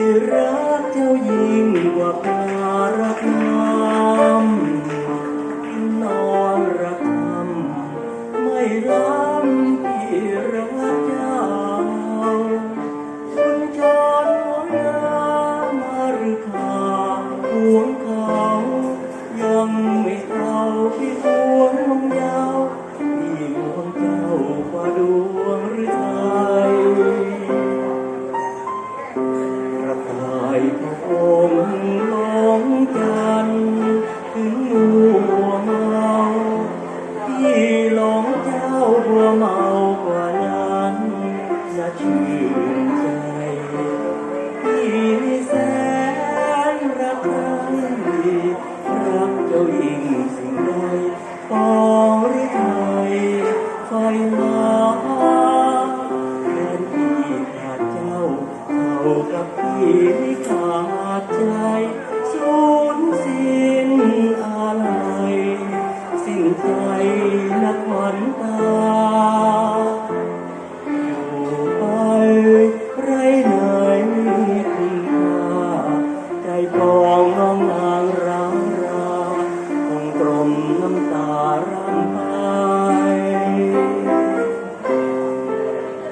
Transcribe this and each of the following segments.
ที่รักเจ้ายิ่งกว่าปลารักน้ำนอนรักทำไม่ล้ำที่รักเจ้าคุณจรหัวงามาหรือข่าห่วงเขายังไม่เท่าที่ ชื่นใจที่แสนรักใครรักเจ้ายิ่งสิ่งใดปองรือไทยไฟหาแทนที่ขาดเจ้าเท่ากับพี่ขาดใจำตารำไป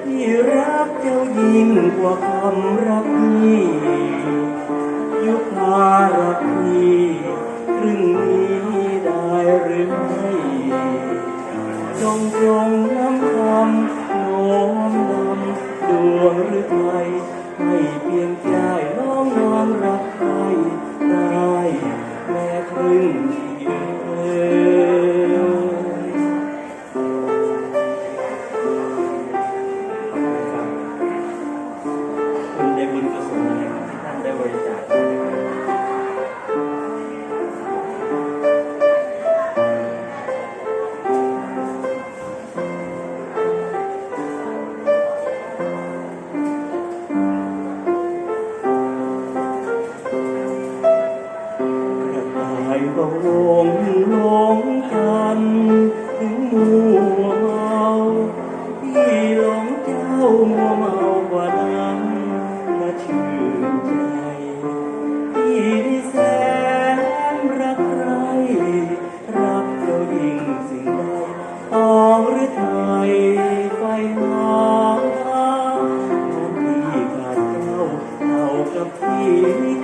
ที่รักเจ้ายิ่งกว่าคำรักนี้ยุคารักพี่ครึ่งนี้ได้หรือไม่จงจงน้ำคำโน้มนำดวงหรือไทยให้เพียงใจน้องนอนรักใครได้แม้ครึ่ง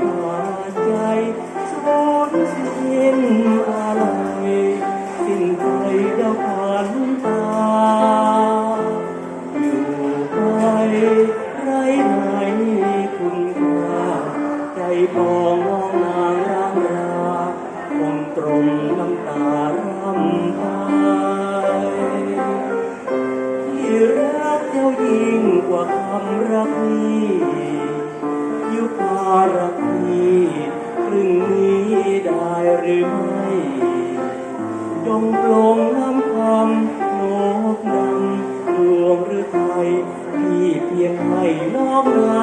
ขาดใจสูญสิ้นอะไรสิ้นใจเจ้าขันตาอยู่ไปไรไหนคุณค่าใจปองมองนางรำราคงตรงน้ำตาร่ำไปที่รักเจ้ายิ่งกว่าคำรักนี้ ยุคารักนี้ครึ่งนี้ได้หรือไม่จงปลงน้ำคำโนบนำดวงหรือไทยพี่เพียงให้น้องนา